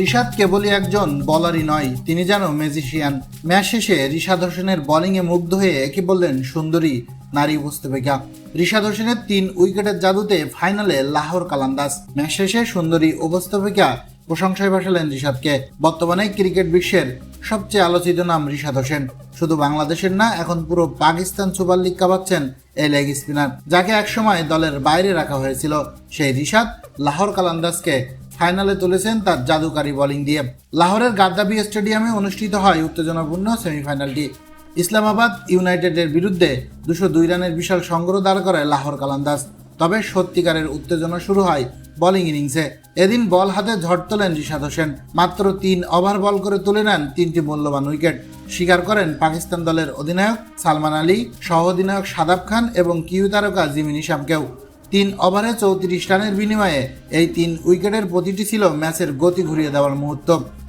রিশাদ কেবলই একজন বলারই নয়, তিনি যেন ম্যাজিশিয়ান ম্যাচ শেষে রিশাদ হোসেনের বোলিংয়ে মুগ্ধ হয়ে একে বললেন, সুন্দরী, নারী উপস্থাপিকা রিশাদ হোসেনের তিন উইকেটের জাদুতে ফাইনালে লাহোর কালান্দাস ম্যাচ শেষে সুন্দরী উপস্থাপিকা প্রশংসায় ভাসালেন রিশাদকে। বর্তমানে ক্রিকেট বিশ্বের সবচেয়ে আলোচিত নাম রিশাদ হোসেন। শুধু বাংলাদেশের না, এখন পুরো পাকিস্তান সুপার লিগ কাঁপাচ্ছেন এই লেগ স্পিনার যাকে একসময় দলের বাইরে রাখা হয়েছিল। সেই রিশাদ লাহোর কালান্দাসকে ফাইনালে তুলেছেন তার জাদুকারী বোলিং দিয়ে। লাহোরের গাদ্দাবি স্টেডিয়ামে অনুষ্ঠিত হয় উত্তেজনাপূর্ণ সেমিফাইনালটি। ইসলামাবাদ ইউনাইটেডের বিরুদ্ধে দুশো দুই রানের বিশাল সংগ্রহ দাঁড় করে লাহোর কালান্দাস তবে সত্যিকারের উত্তেজনা শুরু হয় বোলিং ইনিংসে। এদিন বল হাতে ঝড় তোলেন রিশাদ হোসেন। মাত্র তিন ওভার বল করে তুলে নেন তিনটি মূল্যবান উইকেট। স্বীকার করেন পাকিস্তান দলের অধিনায়ক সালমান আলী সহ অধিনায়ক সাদাব খান এবং কিউ তারকা জিমি নিশামকেও। তিন ওভারে চৌত্রিশ রানের বিনিময়ে এই তিন উইকেটের প্রতিটি ছিল ম্যাচের গতি ঘুরিয়ে দেওয়ার মুহূর্ত।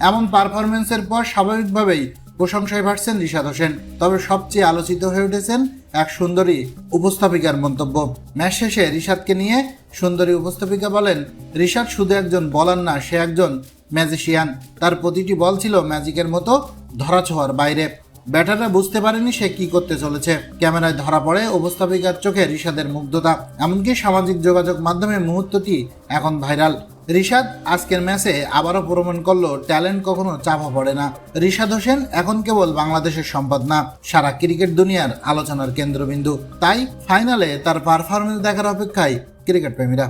এমন পারফরমেন্সের পর স্বাভাবিকভাবেই প্রশংসায় ভাসছেন রিশাদ হোসেন। তবে সবচেয়ে আলোচিত হয়ে উঠেছেন এক সুন্দরী উপস্থাপিকার মন্তব্য। ম্যাচ শেষে রিশাদকে নিয়ে সুন্দরী উপস্থাপিকা বলেন, রিশাদ শুধু একজন বলার না, সে একজন ম্যাজিশিয়ান। তার প্রতিটি বল ছিল ম্যাজিকের মতো ধরাছোঁয়ার বাইরে। ব্যাটাররা বুঝতে পারেনি সে কি করতে চলেছে। ক্যামেরায় ধরা পড়ে উপস্থাপিকার চোখে রিশাদের মুগ্ধতা, এমনকি সামাজিক যোগাযোগ মাধ্যমে মুহূর্তটি এখন ভাইরাল। রিশাদ আজকের ম্যাচে আবারও প্রমাণ করল ট্যালেন্ট কখনো চাপা পড়ে না। রিশাদ হোসেন এখন কেবল বাংলাদেশের সম্পদ না, সারা ক্রিকেট দুনিয়ার আলোচনার কেন্দ্রবিন্দু। তাই ফাইনালে তার পারফরমেন্স দেখার অপেক্ষায় ক্রিকেট প্রেমীরা